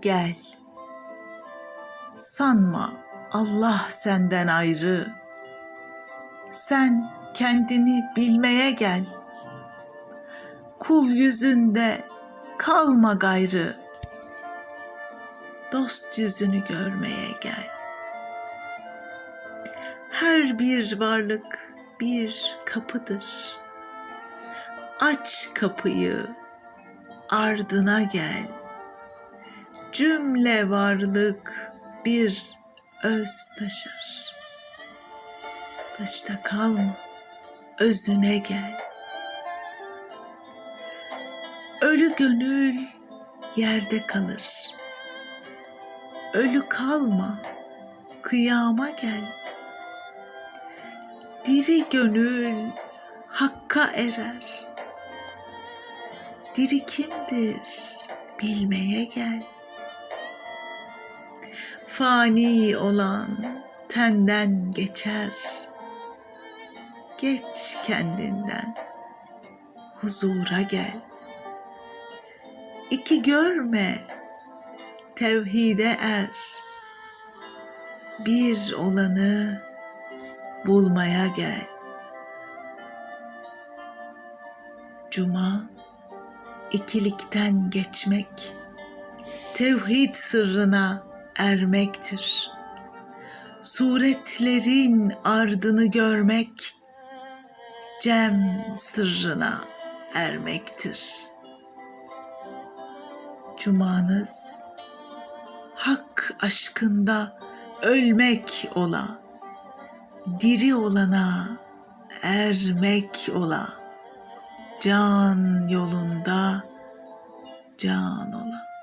gel. Sanma Allah senden ayrı. Sen kendini bilmeye gel. Kul yüzünde kalma gayrı. Dost yüzünü görmeye gel. Her bir varlık bir kapıdır. Aç kapıyı, ardına gel. Cümle varlık bir öz taşır. Dışta kalma, özüne gel. Ölü gönül yerde kalır. Ölü kalma, kıyama gel. Diri gönül hakka erer. Diri kimdir bilmeye gel. Fani olan tenden geçer. Geç kendinden huzura gel. İki görme tevhide er. Bir olanı bulmaya gel. Cuma ikilikten geçmek, tevhid sırrına ermektir. Suretlerin ardını görmek, cem sırrına ermektir. Cumanız hak aşkında ölmek ola, diri olana ermek ola, can yolunda can ola.